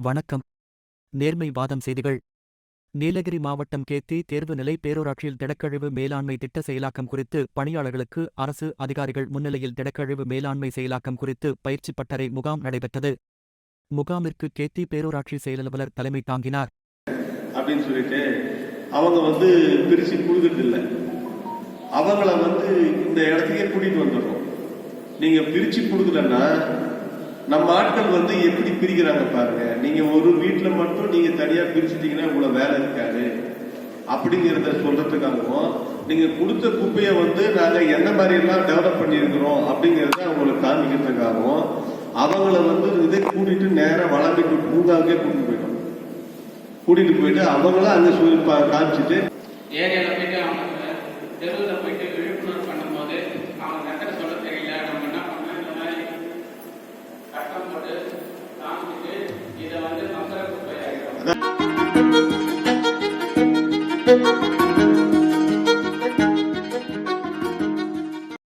வணக்கம். நேர்மை வாதம் செய்திகள். நீலகிரி மாவட்டம் கேத்தி தேர்வு நிலை பேரூராட்சியில் திடக்கழிவு மேலாண்மை திட்ட செயலாக்கம் குறித்து பணியாளர்களுக்கு அரசு அதிகாரிகள் முன்னிலையில் திடக்கழிவு மேலாண்மை செயலாக்கம் குறித்து பயிற்சி பட்டறை முகாம் நடைபெற்றது. முகாமிற்கு கேத்தி பேரூராட்சி செயலலுவலர் தலைமை தாங்கினார். அப்படின்னு சொல்லிட்டு அவங்க வந்து பிரிச்சு கொடுக்கறது இல்லை. அவங்கள வந்து இந்த இடத்துக்கே கூட்டிட்டு வந்துடுறோம். நீங்க பிரிச்சு கொடுக்கலன்னா நம்ம ஆட்கள் வந்து எப்படி பிரிக்கிறாங்க பாருங்க. நீங்க ஒரு வீட்டுல மட்டும் நீங்க தனியா பிரிச்சுட்டீங்கன்னா இவ்வளவு வேலை இருக்காது. அப்படிங்கிறத சொல்றதுக்காகவும் நீங்க கொடுத்த குப்பையை வந்து நாங்க என்ன மாதிரி எல்லாம் டெவலப் பண்ணியிருக்கிறோம் அப்படிங்கறத அவங்களுக்கு காமிக்கிறதுக்காகவும் அவங்கள வந்து இதை கூட்டிட்டு நேரம் வளர்ந்துட்டு பூங்காவுக்கே கூட்டிட்டு போயிட்டோம். கூட்டிட்டு போயிட்டு அவங்களும் அங்க சொல்லி பா- காமிச்சிட்டு ஏரியால போயிட்டு Thank you.